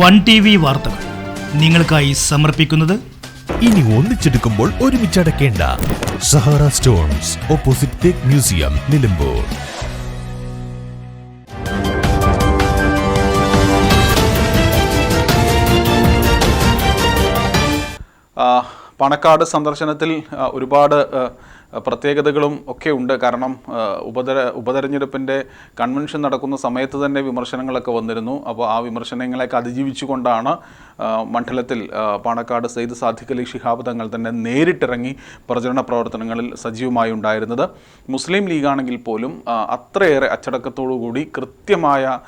One T V വാർത്തകൾ നിങ്ങൾക്കായി സമർപ്പിക്കുന്നത് ഇനി ഒന്നിച്ചെടുക്കുമ്പോൾ ഒരുമിച്ചടക്കേണ്ട സഹാറ സ്റ്റോൺസ് ഓപ്പോസിറ്റ് തേക്ക് മ്യൂസിയം നിലമ്പൂർ. പണക്കാട് സന്ദർശനത്തിൽ ഒരുപാട് പ്രത്യേകതകളും ഒക്കെ ഉണ്ട്. കാരണം ഉപതെര ഉപതെരഞ്ഞെടുപ്പിന്റെ കൺവെൻഷൻ നടക്കുന്ന സമയത്ത് തന്നെ വിമർശനങ്ങളൊക്കെ വന്നിരുന്നു. അപ്പോൾ ആ വിമർശനങ്ങളെയൊക്കെ അതിജീവിച്ചുകൊണ്ടാണ് മണ്ഡലത്തിൽ പാണക്കാട് സെയ്ദ് സാദിഖ് അലി ശിഹാബ് തങ്ങൾ തന്നെ നേരിട്ടിറങ്ങി പ്രചരണ പ്രവർത്തനങ്ങളിൽ സജീവമായി ഉണ്ടായിരുന്നത്. മുസ്ലിം ലീഗാണെങ്കിൽ പോലും അത്രയേറെ അച്ചടക്കത്തോടു കൂടി കൃത്യമായ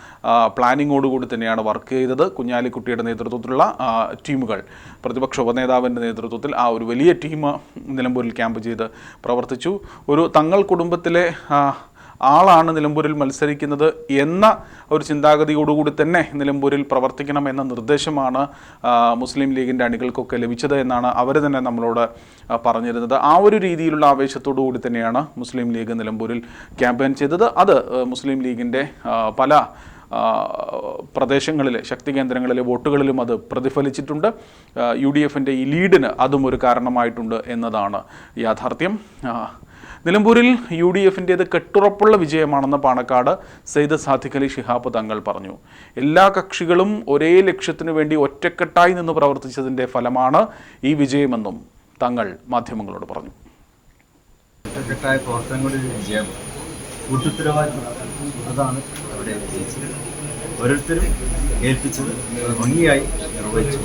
പ്ലാനിങ്ങോടുകൂടി തന്നെയാണ് വർക്ക് ചെയ്തത് കുഞ്ഞാലിക്കുട്ടിയുടെ നേതൃത്വത്തിലുള്ള ടീമുകൾ. പ്രതിപക്ഷ ഉപനേതാവിന്റെ നേതൃത്വത്തിൽ ആ ഒരു വലിയ ടീം നിലമ്പൂരിൽ ക്യാമ്പ് ചെയ്ത് പ്രവർത്തിച്ചു. ഒരു തങ്ങൾ കുടുംബത്തിലെ ആളാണ് നിലമ്പൂരിൽ മത്സരിക്കുന്നത് എന്ന ഒരു ചിന്താഗതിയോടുകൂടി തന്നെ നിലമ്പൂരിൽ പ്രവർത്തിക്കണം എന്ന നിർദ്ദേശമാണ് മുസ്ലിം ലീഗിന്റെ അണികൾക്കൊക്കെ ലഭിച്ചത് എന്നാണ് അവർ തന്നെ നമ്മളോട് പറഞ്ഞിരുന്നത്. ആ ഒരു രീതിയിലുള്ള ആവേശത്തോടു കൂടി തന്നെയാണ് മുസ്ലിം ലീഗ് നിലമ്പൂരിൽ ക്യാമ്പയിൻ ചെയ്തത്. അത് മുസ്ലിം ലീഗിന്റെ പല പ്രദേശങ്ങളിലെ ശക്തി കേന്ദ്രങ്ങളിലെ വോട്ടുകളിലും അത് പ്രതിഫലിച്ചിട്ടുണ്ട്. യു ഡി എഫിന്റെ ഈ ലീഡിന് അതും ഒരു കാരണമായിട്ടുണ്ട് എന്നതാണ് യാഥാർത്ഥ്യം. നിലമ്പൂരിൽ യു ഡി എഫിന്റേത് കെട്ടുറപ്പുള്ള വിജയമാണെന്ന് പാണക്കാട് സെയ്ദ് സാദിഖ് അലി ഷിഹാബ് തങ്ങൾ പറഞ്ഞു. എല്ലാ കക്ഷികളും ഒരേ ലക്ഷ്യത്തിനു വേണ്ടി ഒറ്റക്കെട്ടായി നിന്ന് പ്രവർത്തിച്ചതിന്റെ ഫലമാണ് ഈ വിജയമെന്നും തങ്ങൾ മാധ്യമങ്ങളോട് പറഞ്ഞു. ഒറ്റക്കെട്ടായ പ്രവർത്തനങ്ങളുടെ വിജയം. കൂട്ടുത്തരവാദിത്വം അതാണ് അവിടെ ഓരോരുത്തരും ഏൽപ്പിച്ചത് ഭംഗിയായി നിർവഹിച്ചു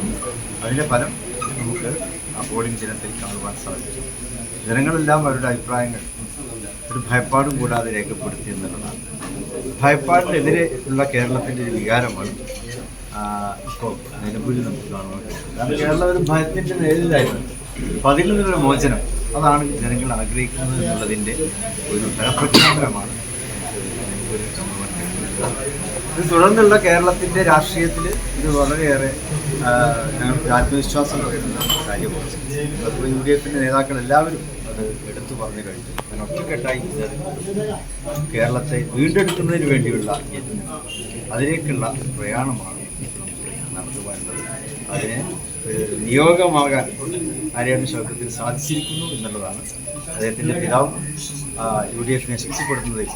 അതിന്റെ ഫലം നമുക്ക് ആ പോളിംഗ് ദിനത്തിൽ കാണുവാൻ സാധിച്ചു. ജനങ്ങളെല്ലാം അവരുടെ അഭിപ്രായങ്ങൾ ഒരു ഭയപ്പാടും കൂടാതെ രേഖപ്പെടുത്തി എന്നുള്ളതാണ്. ഭയപ്പാടിനെതിരെ ഉള്ള കേരളത്തിന്റെ ഒരു വികാരമാണ് ഇപ്പോൾ നിലമ്പൂരിൽ നമുക്ക് കാണുവാൻ കാരണം കേരളം ഒരു ഭയത്തിന്റെ നേരിലായിരുന്നു അപ്പം അതിൽ നിന്നുള്ള മോചനം അതാണ് ജനങ്ങൾ ആഗ്രഹിക്കുന്നത് എന്നുള്ളതിന്റെ ഒരു ഫലപ്രഖ്യാപനമാണ്. ഇത് തുടർന്നുള്ള കേരളത്തിന്റെ രാഷ്ട്രീയത്തിൽ ഇത് വളരെയേറെ ആത്മവിശ്വാസം പകരുന്ന കാര്യമാണ്. അപ്പോൾ യു ഡി എഫിന്റെ നേതാക്കൾ എല്ലാവരും അത് എടുത്തു പറഞ്ഞു കഴിഞ്ഞു. അങ്ങനെ ഒറ്റക്കെട്ടായി കേരളത്തെ വീണ്ടെടുക്കുന്നതിന് വേണ്ടിയുള്ള അതിലേക്കുള്ള പ്രയാണമാണ് നടത്തുവാനുള്ളത്. അതിന് ഒരു നിയോഗമാകാൻ ആരെയാണ് ശൗക്കത്തിന് സാധിച്ചിരിക്കുന്നു എന്നുള്ളതാണ് അദ്ദേഹത്തിന്റെ പിതാവ് യു ഡി എഫിനെ ശക്തിപ്പെടുത്തുന്നതിൽ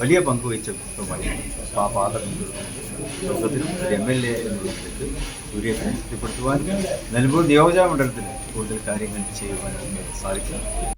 വലിയ പങ്ക് വഹിച്ച വ്യക്തിത്വമായി അപ്പോൾ ആ പാത ലോകത്തിലും ഒരു എം എൽ എ എന്നുള്ള നിലയ്ക്ക് യു ശക്തിപ്പെടുത്തുവാനും നിലമ്പൂർ നിയോജക മണ്ഡലത്തിൽ കൂടുതൽ കാര്യങ്ങൾ ചെയ്യുവാനും സാധിക്കും